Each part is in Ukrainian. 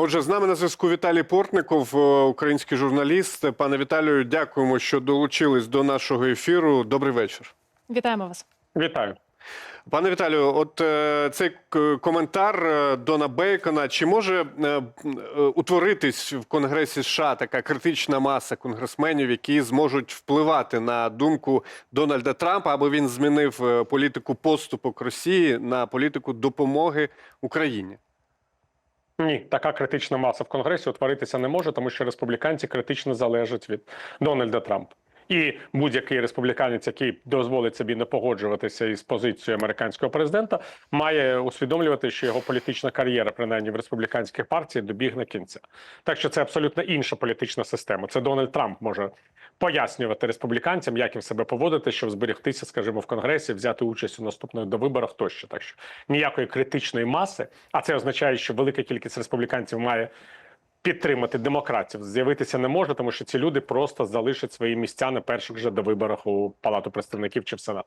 Отже, з нами на зв'язку Віталій Портников, е, український журналіст. Пане Віталію, дякуємо, що долучились до нашого ефіру. Добрий вечір. Вітаємо вас. Вітаю. Пане Віталію, от е, цей коментар е, Дона Бейкона. Чи може е, е, утворитись в Конгресі США така критична маса конгресменів, які зможуть впливати на думку Дональда Трампа, аби він змінив політику поступок Росії на політику допомоги Україні? Ні, така критична маса в Конгресі утворитися не може, тому що республіканці критично залежать від Дональда Трампа. І будь-який республіканець, який дозволить собі не погоджуватися із позицією американського президента, має усвідомлювати, що його політична кар'єра, принаймні в республіканській партії, добігне кінця. Так що це абсолютно інша політична система. Це Дональд Трамп може пояснювати республіканцям, як їм себе поводити, щоб зберегтися, скажімо, в конгресі, взяти участь у наступних довиборах тощо. Так що ніякої критичної маси, а це означає, що велика кількість республіканців має підтримати демократів. З'явитися не може, тому що ці люди просто залишать свої місця на перших же довиборах у Палату представників чи в Сенат.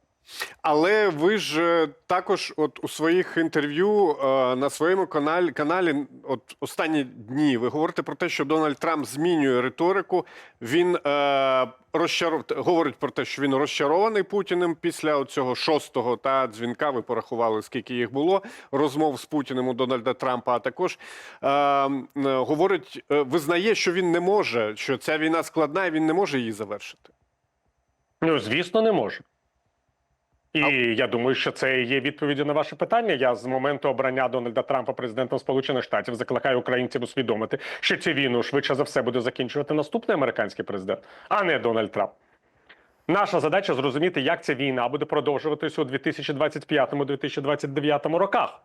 Але ви ж е, також, от у своїх інтерв'ю е, на своєму каналі, каналі, от останні дні, ви говорите про те, що Дональд Трамп змінює риторику. Він е, розчаров... говорить про те, що він розчарований Путіним після цього шостого та дзвінка. Ви порахували, скільки їх було розмов з Путіним у Дональда Трампа. А також е, е, говорить, е, визнає, що він не може, що ця війна складна, і він не може її завершити. Ну, звісно, не може. І я думаю, що це є відповіддю на ваше питання. Я з моменту обрання Дональда Трампа президентом Сполучених Штатів закликаю українців усвідомити, що цю війну швидше за все буде закінчувати наступний американський президент, а не Дональд Трамп. Наша задача зрозуміти, як ця війна буде продовжуватися у 2025-2029 роках.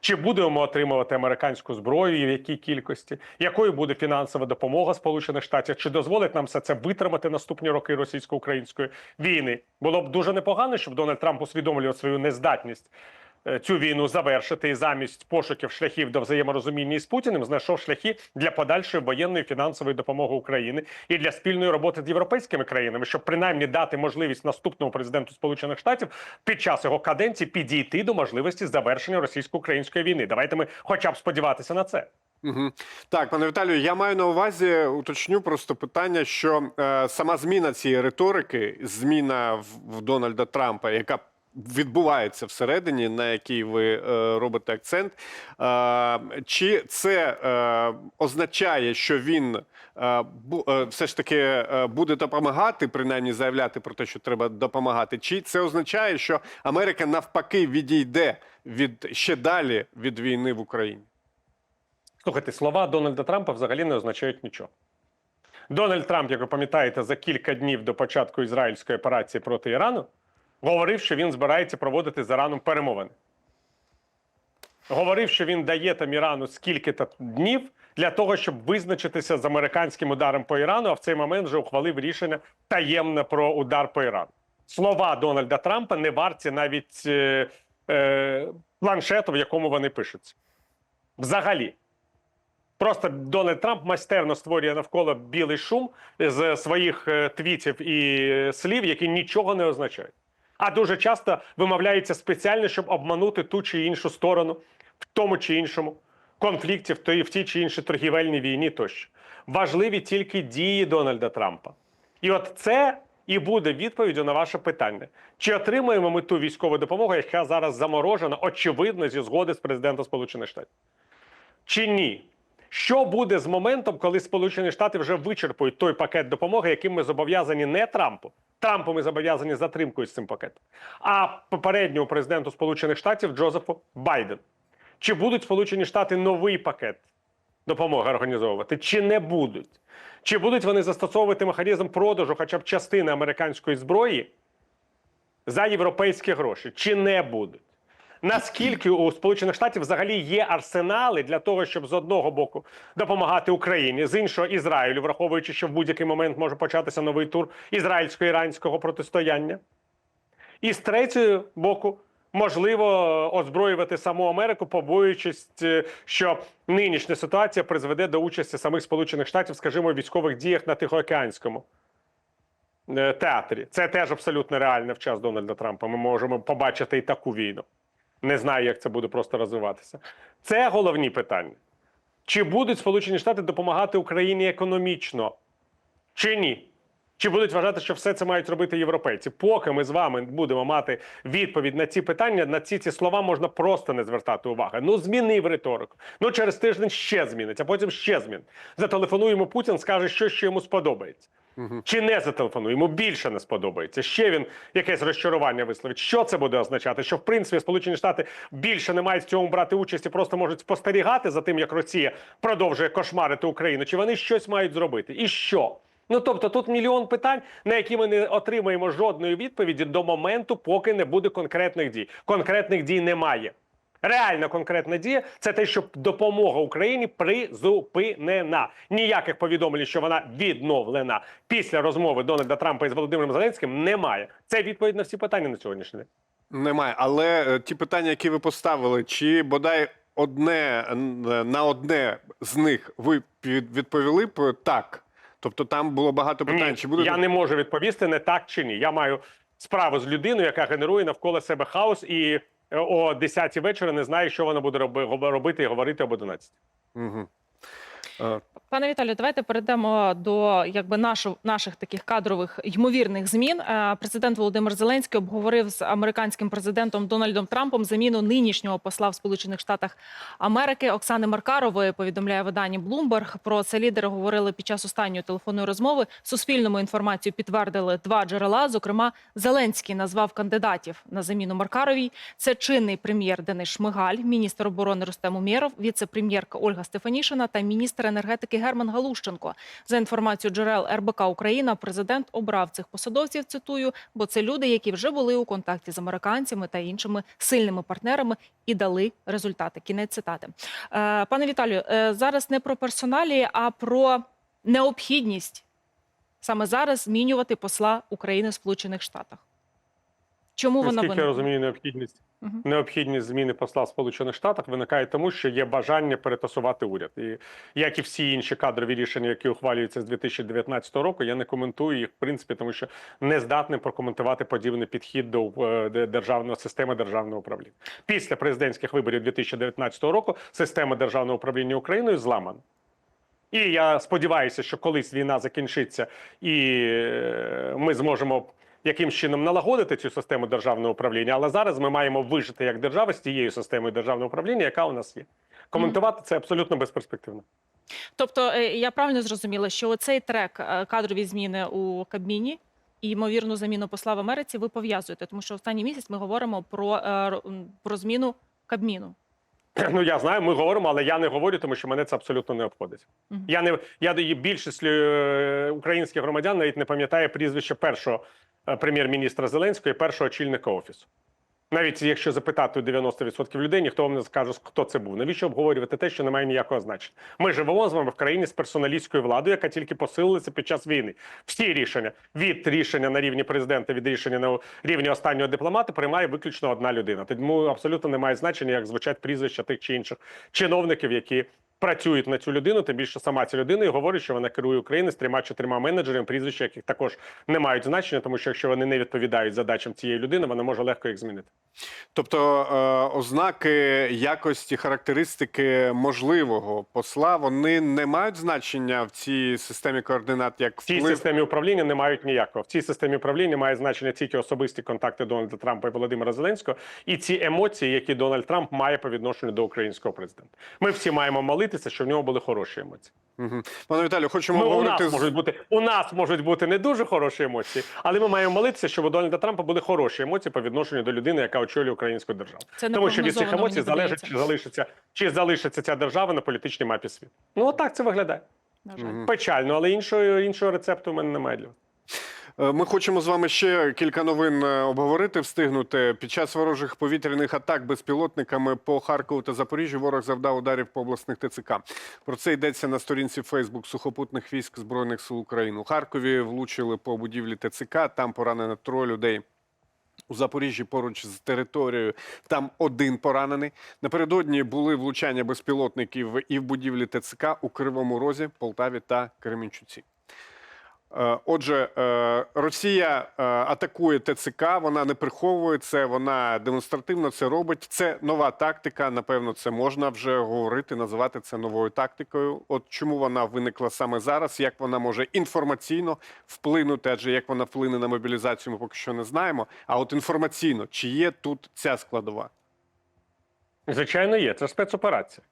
Чи будемо отримувати американську зброю і в якій кількості? Якою буде фінансова допомога Сполучених Штатів? Чи дозволить нам все це витримати наступні роки російсько-української війни? Було б дуже непогано, щоб Дональд Трамп усвідомлював свою нездатність цю війну завершити і замість пошуків шляхів до взаєморозуміння із Путіним знайшов шляхи для подальшої воєнної фінансової допомоги України і для спільної роботи з європейськими країнами, щоб принаймні дати можливість наступному президенту Сполучених Штатів під час його каденції підійти до можливості завершення російсько-української війни. Давайте ми, хоча б сподіватися на це. Угу. Так, пане Віталію, я маю на увазі, уточню просто питання, що е, сама зміна цієї риторики, зміна в, в Дональда Трампа, яка відбувається всередині, на якій ви е, робите акцент, е, чи це е, означає, що він все ж таки буде допомагати, принаймні заявляти про те, що треба допомагати, чи це означає, що Америка навпаки відійде від ще далі від війни в Україні? Слухайте, слова Дональда Трампа взагалі не означають нічого. Дональд Трамп, як ви пам'ятаєте, за кілька днів до початку ізраїльської операції проти Ірану говорив, що він збирається проводити з Іраном перемовини. Говорив, що він дає там Ірану скільки-то днів для того, щоб визначитися з американським ударом по Ірану, а в цей момент вже ухвалив рішення таємне про удар по Ірану. Слова Дональда Трампа не варті навіть е, е, планшету, в якому вони пишуться. Взагалі. Просто Дональд Трамп майстерно створює навколо білий шум з своїх е, твітів і слів, які нічого не означають. А дуже часто вимовляється спеціально, щоб обманути ту чи іншу сторону в тому чи іншому конфлікті, в тій чи іншій торгівельній війні тощо. Важливі тільки дії Дональда Трампа. І от це і буде відповіддю на ваше питання: чи отримуємо ми ту військову допомогу, яка зараз заморожена, очевидно, зі згоди з президентом Сполучених Штатів? Чи ні? Що буде з моментом, коли Сполучені Штати вже вичерпують той пакет допомоги, яким ми зобов'язані не Трампу? Трампу ми зобов'язані затримкою з цим пакетом, а попередньому президенту Сполучених Штатів Джозефу Байдену. Чи будуть Сполучені Штати новий пакет допомоги організовувати, чи не будуть? Чи будуть вони застосовувати механізм продажу хоча б частини американської зброї за європейські гроші, чи не будуть? Наскільки у Сполучених Штатів взагалі є арсенали для того, щоб з одного боку допомагати Україні, з іншого Ізраїлю, враховуючи, що в будь-який момент може початися новий тур ізраїльсько-іранського протистояння, і з третього боку, можливо, озброювати саму Америку, побоюючись, е, що нинішня ситуація призведе до участі самих Сполучених Штатів, скажімо, у військових діях на Тихоокеанському е, театрі. Це теж абсолютно реально в час Дональда Трампа. Ми можемо побачити і таку війну. Не знаю, як це буде просто розвиватися. Це головні питання. Чи будуть Сполучені Штати допомагати Україні економічно? Чи ні? Чи будуть вважати, що все це мають робити європейці? Поки ми з вами будемо мати відповідь на ці питання, на ці ці слова можна просто не звертати уваги. Ну змінив риторику. Ну через тиждень ще змінить, а потім ще змін. Зателефонуємо Путін, скаже, що ще йому сподобається. Чи не зателефонує, йому більше не сподобається. Ще він якесь розчарування висловить. Що це буде означати? Що в принципі Сполучені Штати більше не мають в цьому брати участь і просто можуть спостерігати за тим, як Росія продовжує кошмарити Україну. Чи вони щось мають зробити? І що? Ну тобто тут мільйон питань, на які ми не отримаємо жодної відповіді до моменту, поки не буде конкретних дій. Конкретних дій немає. Реальна конкретна дія це те, що допомога Україні призупинена. Ніяких повідомлень, що вона відновлена після розмови Дональда Трампа із Володимиром Зеленським, немає. Це відповідь на всі питання на сьогоднішній день. Немає. Але е, ті питання, які ви поставили, чи бодай одне на одне з них ви відповіли б так? Тобто там було багато питань. Ні, Чи буде я не можу відповісти не так чи ні. Я маю справу з людиною, яка генерує навколо себе хаос, і е, о 10 вечора не знає, що вона буде робити робити і говорити об 11. Угу. Е, Пане Віталію, давайте перейдемо до якби нашу, наших таких кадрових ймовірних змін. Е, Президент Володимир Зеленський обговорив з американським президентом Дональдом Трампом заміну нинішнього посла в Сполучених Штатах Америки Оксани Маркарової. Повідомляє видання Bloomberg. Про це лідери говорили під час останньої телефонної розмови. Суспільному інформацію підтвердили два джерела. Зокрема, Зеленський назвав кандидатів на заміну Маркаровій. Це чинний прем'єр Денис Шмигаль, міністр оборони Рустем Умєров, віце-прем'єрка Ольга Стефанішина та міністр енергетики Герман Галущенко. За інформацією джерел РБК Україна, президент обрав цих посадовців. Цитую, бо це люди, які вже були у контакті з американцями та іншими сильними партнерами і дали результати. Кінець цитати. Е, пане Віталію, е, зараз не про персоналі, а про необхідність саме зараз змінювати посла України в Сполучених Штатах. Чому вона Наскільки я розумію, необхідність Мгм. необхідність зміни посла в Сполучених Штатах виникає тому, що є бажання перетасувати уряд. І як і всі інші кадрові рішення, які ухвалюються з 2019 року, я не коментую їх в принципі, тому що не здатний прокоментувати подібний підхід до е, державної системи державного управління. Після президентських виборів 2019 року система державного управління Україною зламана. І я сподіваюся, що колись війна закінчиться, і е, ми зможемо якимсь чином налагодити цю систему державного управління. Але зараз ми маємо вижити як держава з тією системою державного управління, яка у нас є. Коментувати це абсолютно безперспективно. Тобто е, я правильно зрозуміла, що оцей трек е, кадрові зміни у Кабміні і ймовірну заміну посла в Америці ви пов'язуєте, тому що останній місяць ми говоримо про, е, про зміну Кабміну. Ну я знаю, ми говоримо, але я не говорю, тому що мене це абсолютно не обходить. Мгм. Я не я більшість українських громадян навіть не пам'ятає прізвище першого прем'єр-міністра Зеленського і першого очільника офісу. Навіть якщо запитати у 90% людей, ніхто вам не скаже, хто це був. Навіщо обговорювати те, що не має ніякого значення? Ми живемо з вами в країні з персоналістською владою, яка тільки посилилася під час війни. Всі рішення від рішення на рівні президента, від рішення на рівні останнього дипломата приймає виключно одна людина. Тому абсолютно немає значення, як звучать прізвища тих чи інших чиновників, які працюють на цю людину. Тим більше сама ця людина і говорить, що вона керує Україною з трьома-чотирма менеджерами, прізвища яких також не мають значення, тому що якщо вони не відповідають задачам цієї людини, вона може легко їх змінити. Тобто е, ознаки якості, характеристики можливого посла вони не мають значення в цій системі координат як В цій системі управління не мають ніякого. В цій системі управління має значення тільки особисті контакти Дональда Трампа і Володимира Зеленського, і ці емоції, які Дональд Трамп має по відношенню до українського президента. Ми всі маємо молитися, щоб в нього були хороші емоції. Мгм. Пане Віталію, хочемо Ми, у нас з- можуть бути у нас можуть бути не дуже хороші емоції, але ми маємо молитися, щоб у Дональда Трампа були хороші емоції по відношенню до людини, яка очолює українську державу. Це Тому що від цих емоцій залежить, чи залишиться чи залишиться ця держава на політичній мапі світу. Ну отак це виглядає. На жаль. Мгм. Печально, але іншого іншого рецепту в мене немає для. вас. Е, Ми хочемо з вами ще кілька новин е, обговорити, встигнути. Під час ворожих повітряних атак безпілотниками по Харкову та Запоріжжю ворог завдав ударів по обласних ТЦК. Про це йдеться на сторінці Фейсбук сухопутних військ Збройних сил України. У Харкові влучили по будівлі ТЦК, там поранено троє людей. У Запоріжжі поруч з територією там один поранений. Напередодні були влучання безпілотників і в будівлі ТЦК у Кривому Розі, Полтаві та Кременчуці. Е, Отже, е, Росія е, атакує ТЦК, вона не приховує це, вона демонстративно це робить. Це нова тактика. Напевно, це можна вже говорити, називати це новою тактикою. От чому вона виникла саме зараз? Як вона може інформаційно вплинути? Адже як вона вплине на мобілізацію, ми поки що не знаємо. А от інформаційно, чи є тут ця складова? Звичайно, є. Це спецоперація.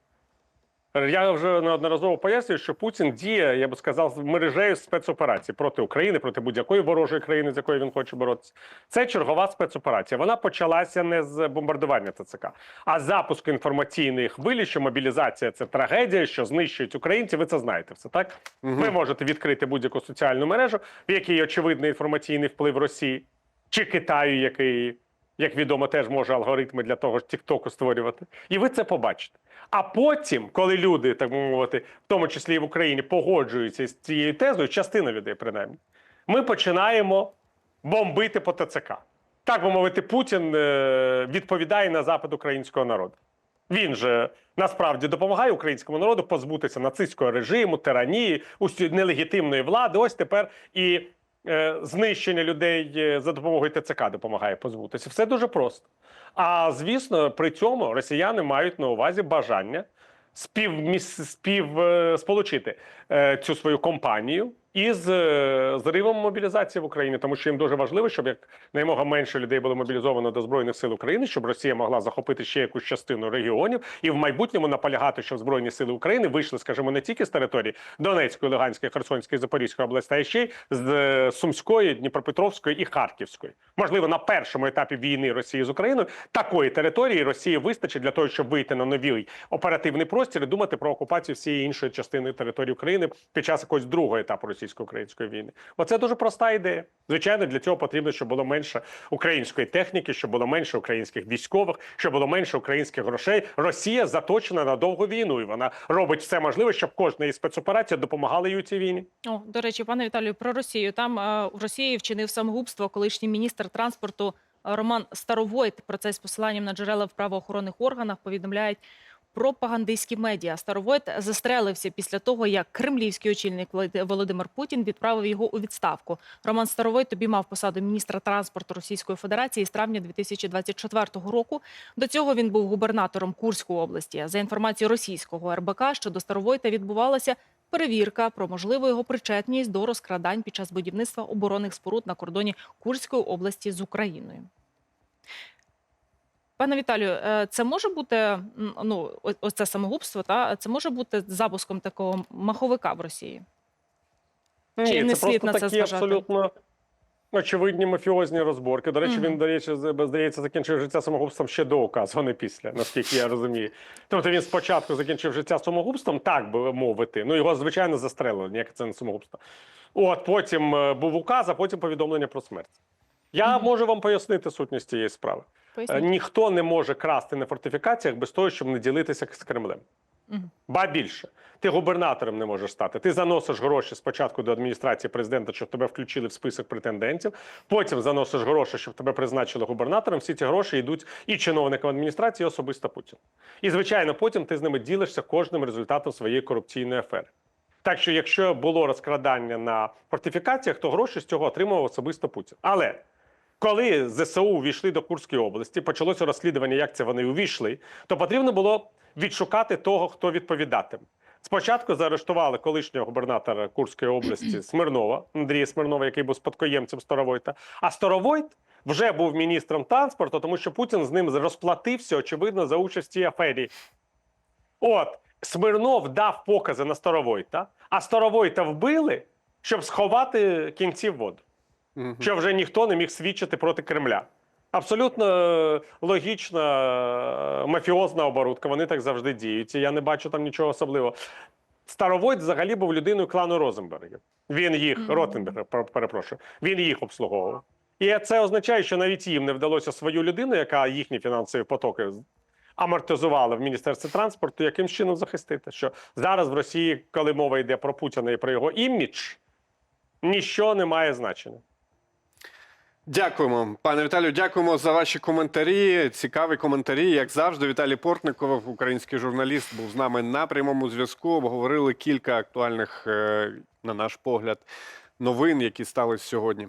Я вже неодноразово пояснюю, що Путін діє, я би сказав, мережею спецоперацій проти України, проти будь-якої ворожої країни, з якою він хоче боротися. Це чергова спецоперація. Вона почалася не з бомбардування ТЦК, а з запуску інформаційної хвилі, що мобілізація це трагедія, що знищують українців. Ви це знаєте все так. Ви можете відкрити будь-яку соціальну мережу, в якій очевидний інформаційний вплив Росії чи Китаю, який, як відомо, теж може алгоритми для того ж Тіктоку створювати. І ви це побачите. А потім, коли люди, так мовити, в тому числі і в Україні, погоджуються з цією тезою, частина людей принаймні, ми починаємо бомбити по ТЦК. Так би мовити, Путін е, відповідає на запит українського народу. Він же насправді допомагає українському народу позбутися нацистського режиму, тиранії, нелегітимної влади. Ось тепер і знищення людей е, за допомогою ТЦК допомагає позбутися. Все дуже просто. А звісно, при цьому росіяни мають на увазі бажання співміс... спів е, сполучити е, цю свою компанію із е, зривом мобілізації в Україні, тому що їм дуже важливо, щоб як наймога менше людей було мобілізовано до збройних сил України, щоб Росія могла захопити ще якусь частину регіонів і в майбутньому наполягати, щоб збройні сили України вийшли, скажімо, не тільки з території Донецької, Луганської, Херсонської, Запорізької областей, а ще й з е, Сумської, Дніпропетровської і Харківської. Можливо, на першому етапі війни Росії з Україною такої території Росії вистачить для того, щоб вийти на новий оперативний простір і думати про окупацію всієї іншої частини території України під час якогось другого етапу російсько-української війни. Оце дуже проста ідея. Звичайно, для цього потрібно, щоб було менше української техніки, щоб було менше українських військових, щоб було менше українських грошей. Росія заточена на довгу війну, і вона робить все можливе, щоб кожна із спецоперацій допомагала їй у цій війні. О, до речі, пане Віталію, про Росію. Там е, в Росії вчинив самогубство колишній міністр транспорту е, Роман Старовойт. Про це з посиланням на джерела в правоохоронних органах повідомляють пропагандистські медіа. Старовойт застрелився після того, як кремлівський очільник Володи- Володимир Путін відправив його у відставку. Роман Старовойт тобі мав посаду міністра транспорту Російської Федерації з травня 2024 року. До цього він був губернатором Курської області. За інформацією російського РБК, щодо Старовойта відбувалася перевірка про можливу його причетність до розкрадань під час будівництва оборонних споруд на кордоні Курської області з Україною. Пане Віталію, е, це може бути ну, ось це самогубство, та це може бути запуском такого маховика в Росії. Чи не це слід просто на це такі зважати? абсолютно очевидні мафіозні розборки. До речі, він, до речі, здається, закінчив життя самогубством ще до указу, а не після, наскільки я розумію. Тобто він спочатку закінчив життя самогубством, так би мовити. Ну його звичайно застрелили, ніяке це не самогубство. От потім е, був указ, а потім повідомлення про смерть. Я можу вам пояснити сутність цієї справи. Е, Поясніть. Ніхто не може красти на фортифікаціях без того, щоб не ділитися з Кремлем. Мгм. Ба більше, ти губернатором не можеш стати. Ти заносиш гроші спочатку до адміністрації президента, щоб тебе включили в список претендентів. Потім заносиш гроші, щоб тебе призначили губернатором. Всі ці гроші йдуть і чиновникам адміністрації, і особисто Путіну. І звичайно, потім ти з ними ділишся кожним результатом своєї корупційної афери. Так що, якщо було розкрадання на фортифікаціях, то гроші з цього отримував особисто Путін. Але коли ЗСУ увійшли до Курської області, почалося розслідування, як це вони увійшли, то потрібно було відшукати того, хто відповідатиме. Спочатку заарештували колишнього губернатора Курської області Смирнова, Андрія Смирнова, який був спадкоємцем Старовойта. А Старовойт вже був міністром транспорту, тому що Путін з ним розплатився, очевидно, за участь в цій афері. От Смирнов дав покази на Старовойта, а Старовойта вбили, щоб сховати кінці воду Мгм. що вже ніхто не міг свідчити проти Кремля. Абсолютно е, логічна е, мафіозна оборудка. Вони так завжди діють. І я не бачу там нічого особливого. Старовойт взагалі був людиною клану Розенбергів. Він їх, Мгм. Ротенберг, пер- перепрошую, він їх обслуговував. І це означає, що навіть їм не вдалося свою людину, яка їхні фінансові потоки амортизувала в Міністерстві транспорту, яким чином захистити. Що зараз в Росії, коли мова йде про Путіна і про його імідж, ніщо не має значення. Дякуємо, пане Віталію. Дякуємо за ваші коментарі. Цікаві коментарі. Як завжди, Віталій Портников, український журналіст, був з нами на прямому зв'язку. Обговорили кілька актуальних, е, на наш погляд, новин, які стали сьогодні?